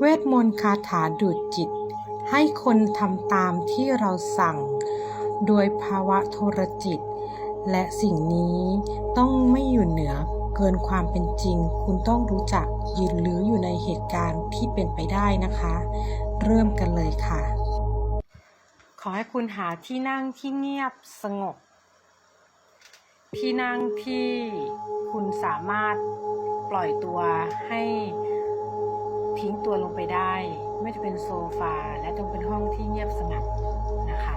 เวทมนต์คาถาดูดจิต ให้คนทำตามที่เราสั่ง โดยภาวะโทรจิต และสิ่งนี้ต้องไม่อยู่เหนือเกินความเป็นจริง คุณต้องรู้จักยืนหรืออยู่ในเหตุการณ์ที่เป็นไปได้นะคะ เริ่มกันเลยค่ะ ขอให้คุณหาที่นั่งที่เงียบสงบ ที่นั่งที่คุณสามารถปล่อยตัวให้ ทิ้งตัวลงไปได้ ไม่จะเป็นโซฟาและต้องเป็นห้องที่เงียบสงัดนะคะ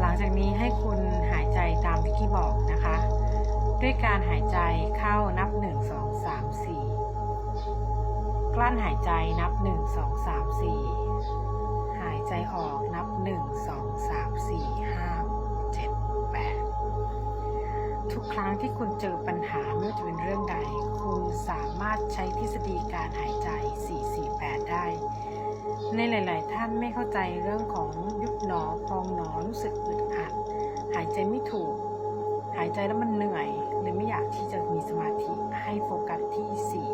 หลังจากนี้ให้คุณหายใจตามที่กี้บอกนะคะ ด้วยการหายใจเข้านับ 1 2 3 4 กลั้นหายใจนับ 1 2 3 4 หายใจออกนับ 1 2 3 4 ทุกครั้งที่คุณเจอปัญหาไม่ว่าจะเป็นเรื่องใด คุณสามารถใช้ทฤษฎีการหายใจ 448 ได้ ในหลาย ๆ ท่านไม่เข้าใจเรื่องของยุบหนอพองหนอรู้สึกอึดอัด หายใจไม่ถูก หายใจแล้วมันเหนื่อยหรือไม่อยากที่จะมีสมาธิให้โฟกัสที่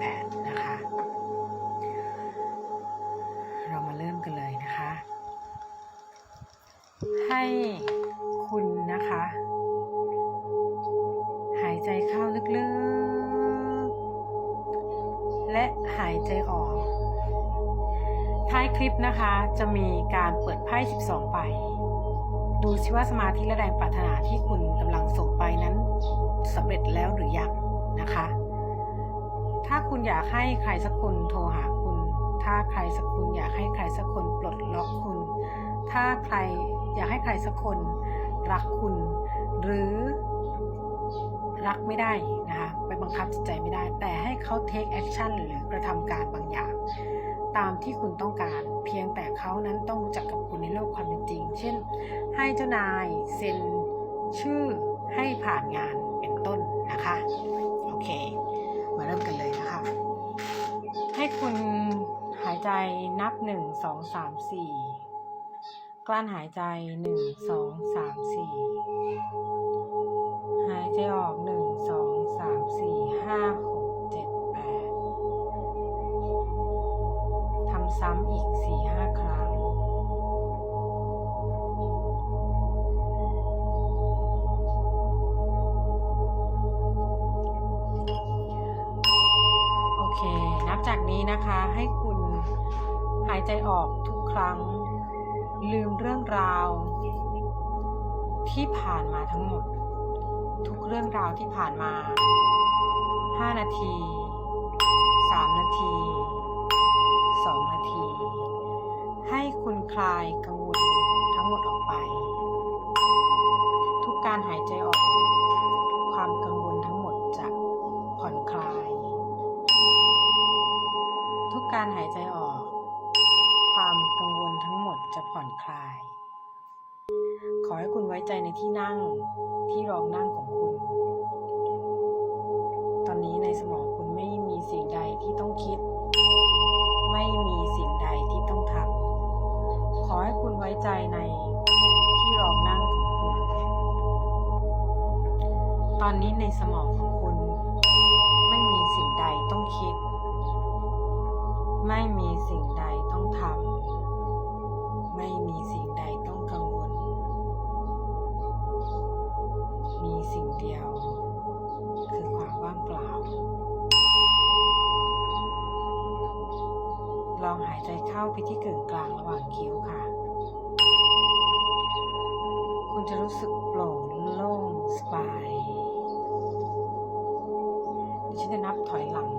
448 นะคะ เรามาเริ่มกันเลยนะคะ ให้คุณนะคะ ท้ายคลิปนะคะจะมีการเปิดไพ่ 12 ใบ ดูซิว่าสมาธิและแรงปรารถนาที่คุณกำลังส่งไปนั้นสำเร็จแล้วหรือยังนะคะ ถ้าคุณอยากให้ใครสักคนโทรหาคุณ ถ้าใครสักคนอยากให้ใครสักคนปลดล็อกคุณ ถ้าใครอยากให้ใครสักคนรักคุณ หรือรักไม่ได้นะคะ ไปบังคับจิตใจไม่ได้ แต่ให้เขา take action หรือกระทำการบางอย่าง ตามที่คุณต้องการ เพียงแต่เขานั้นต้องรู้จักกับคุณในโลกความเป็นจริง เช่น ให้เจ้านายเซ็นชื่อให้ผ่านงานเป็นต้นนะคะ โอเค มาเริ่มกันเลยนะคะ ให้คุณหายใจนับ 1 2 3 4 กลั้นหายใจ 1 2 3 4 หายใจออก 1 2 3 4 5 ซ้ำอีก4-5ครั้ง โอเค นับจากนี้นะคะให้คุณหายใจออกทุกครั้ง ลืมเรื่องราว ที่ผ่านมาทั้งหมด ทุกเรื่องราวที่ผ่านมา 5 นาที 3 นาที 2 นาที ให้คุณคลายกังวลทั้งหมดออกไป สมองของคุณ ไม่มีสิ่งใดต้องคิด ไม่มีสิ่งใดต้องทำไม่มีสิ่งใดต้องกังวล มีสิ่งเดียว คือความว่างเปล่า ลองหายใจเข้าไปที่กึ่งกลางระหว่างคิ้วค่ะ คุณจะรู้สึกโปร่งโล่งสบาย จะนับถอยหลัง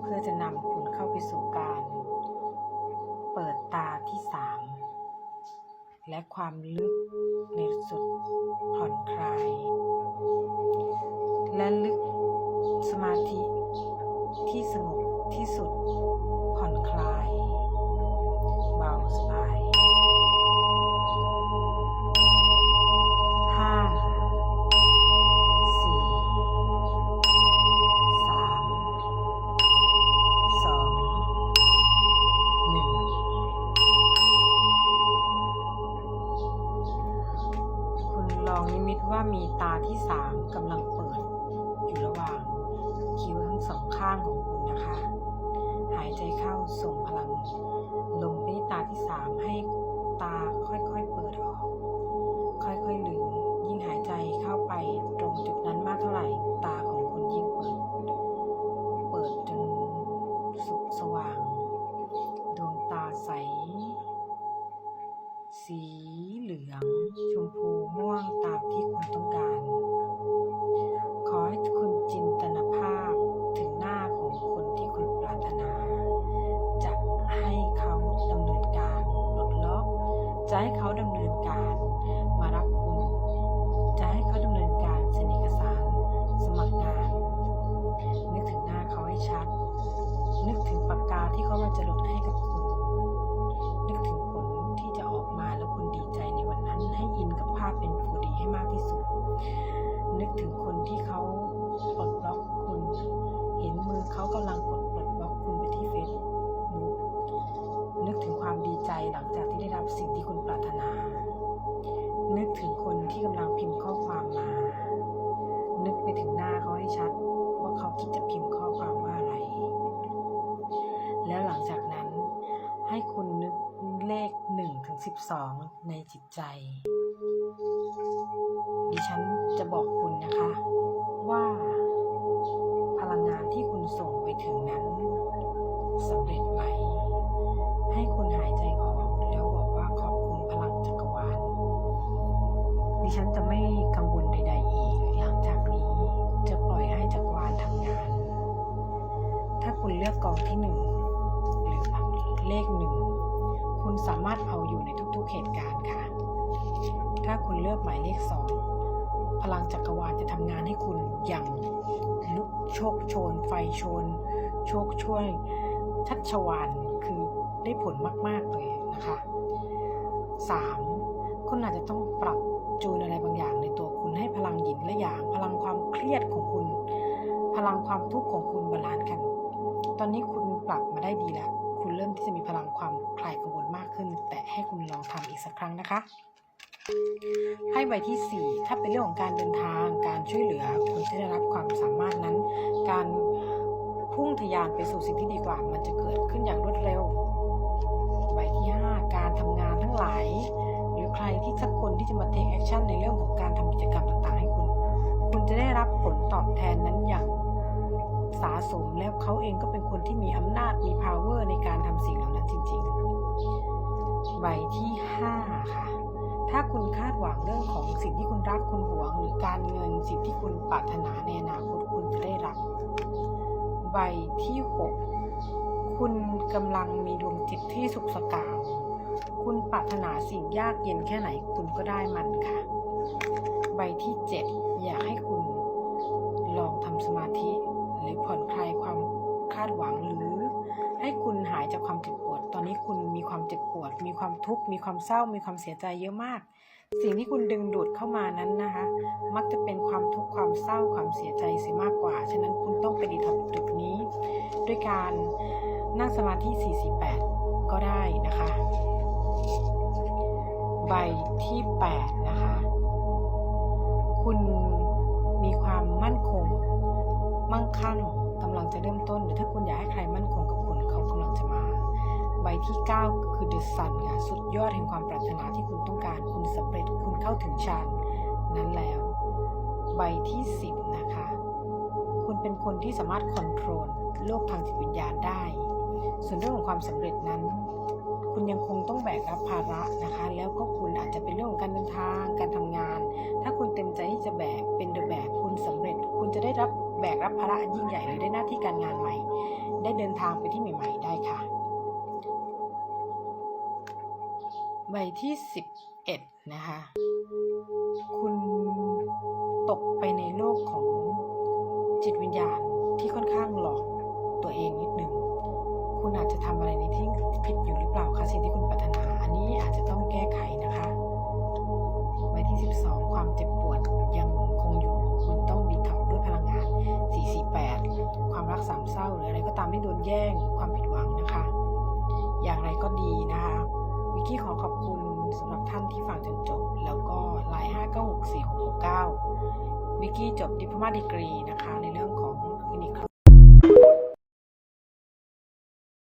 เพื่อจะนำคุณเข้าไปสู่การ เปิดตาที่สามและความลึกในสุดผ่อนคลาย และลึกสมาธิที่สงบที่สุดผ่อนคลาย เบาสบาย สีเหลือง ชมพูม่วงตามที่คุณต้องการ 12 ในจิตใจ ดิฉันจะบอกคุณนะคะ ว่า พลังงานที่คุณส่งไปถึงนั้นสำเร็จไหม ให้คุณหายใจออกแล้วบอกว่าขอบคุณพลังจักรวาลดิฉันจะ ลือกหมายเลขสองพลังจักรวาลจะทำงานให้คุณอย่างลุกโชคโชน ไฟโชน โชคช่วย ชัดชวานคือได้ผลมาก ๆ เลยนะคะ 3. คุณอาจจะต้องปรับจูนอะไรบางอย่างในตัวคุณให้พลังหยินและหยาง พลังความเครียดของคุณ พลังความทุกข์ของคุณบาลานซ์กัน ตอนนี้คุณปรับมาได้ดีแล้ว คุณเริ่มที่จะมีพลังความคลายกังวลมากขึ้น แต่ให้คุณลองทำอีกสักครั้งนะคะ ให้ใบที่ 4 ถ้าเป็นเรื่องของการเดินทาง การช่วยเหลือคุณจะได้รับความสามารถนั้น การพุ่งทะยานไปสู่สิ่งที่ดีกว่า มันจะเกิดขึ้นอย่างรวดเร็ว ใบที่ 5 การทำงานทั้งหลาย หรือใครที่สักคนที่จะมา take action ในเรื่องของการทำกิจกรรมต่างๆให้คุณ คุณจะได้รับผลตอบแทนนั้นอย่างสาสมแล้วเขาเองก็เป็นคนที่มีอำนาจมี power ในการทำสิ่งเหล่านั้นจริงๆ ใบที่ 5 ค่ะ ถ้าคุณคาดหวังเรื่องของสิ่งที่คุณรักคุณหวง หรือการเงินสิ่งที่คุณปรารถนาในอนาคตคุณจะได้รับ ใบที่ 6 คุณกำลังมีดวงจิตที่สุขสกาวคุณปรารถนาสิ่งยากเย็นแค่ไหนคุณก็ได้มันค่ะ ใบที่ 7 เจ็บปวด มีความทุกข์ มีความเศร้า มีความเสียใจเยอะมาก สิ่งที่คุณดึงดูดเข้ามานั้นนะคะ มักจะเป็นความทุกข์ ความเศร้า ความเสียใจเสียมากกว่า ฉะนั้นคุณต้องไปดีท็อกจุดนี้ ด้วยการนั่งสมาธิ 48 ก็ได้นะคะ ใบที่ 8 นะคะ คุณมีความมั่นคง มั่งคั่งกำลังจะเริ่มต้น หรือถ้าคุณอยากให้ใครมั่นคงกับ บที่ 9 คือ The Sun ค่ะ สุดยอดแห่งความปรารถนาที่คุณต้องการ คุณสำเร็จ คุณเข้าถึงฌานนั้นแล้ว ใบที่ 10 นะคะ คุณเป็นคนที่สามารถคอนโทรลโลกทางจิตวิญญาณได้ ส่วนเรื่องของความสำเร็จนั้น คุณยังคงต้องแบกรับภาระนะคะ แล้วก็คุณอาจจะเป็นเรื่องของการเดินทาง การทำงาน ถ้าคุณเต็มใจที่จะแบก เป็นเดอะแบก คุณสำเร็จ คุณจะได้รับแบกรับภาระยิ่งใหญ่หรือได้หน้าที่การงานใหม่ ได้เดินทางไปที่ใหม่ ๆ ได้ค่ะ ใบที่ 11 นะคะ คุณตกไปในโลกของจิตวิญญาณที่ค่อนข้างหลอกตัวเองนิดนึง คุณอาจจะทำอะไรในที่ผิดอยู่หรือเปล่าคะสิ่งที่คุณปรารถนา อันนี้อาจจะต้องแก้ไขนะคะ ใบที่ 12 ความเจ็บปวดยังคงอยู่ คุณต้องดีท็อกด้วยพลังงาน 448 ความรักสามเศร้าหรืออะไรก็ตามที่โดนแย่งความผิดหวังนะคะ อย่างไรก็ดีนะคะ วิกกี้ขอขอบคุณสำหรับท่านที่ฟังจนจบ แล้วก็ไลน์5964669วิกกี้จบดิพมาดีกรีนะคะ ในเรื่องของคลินิก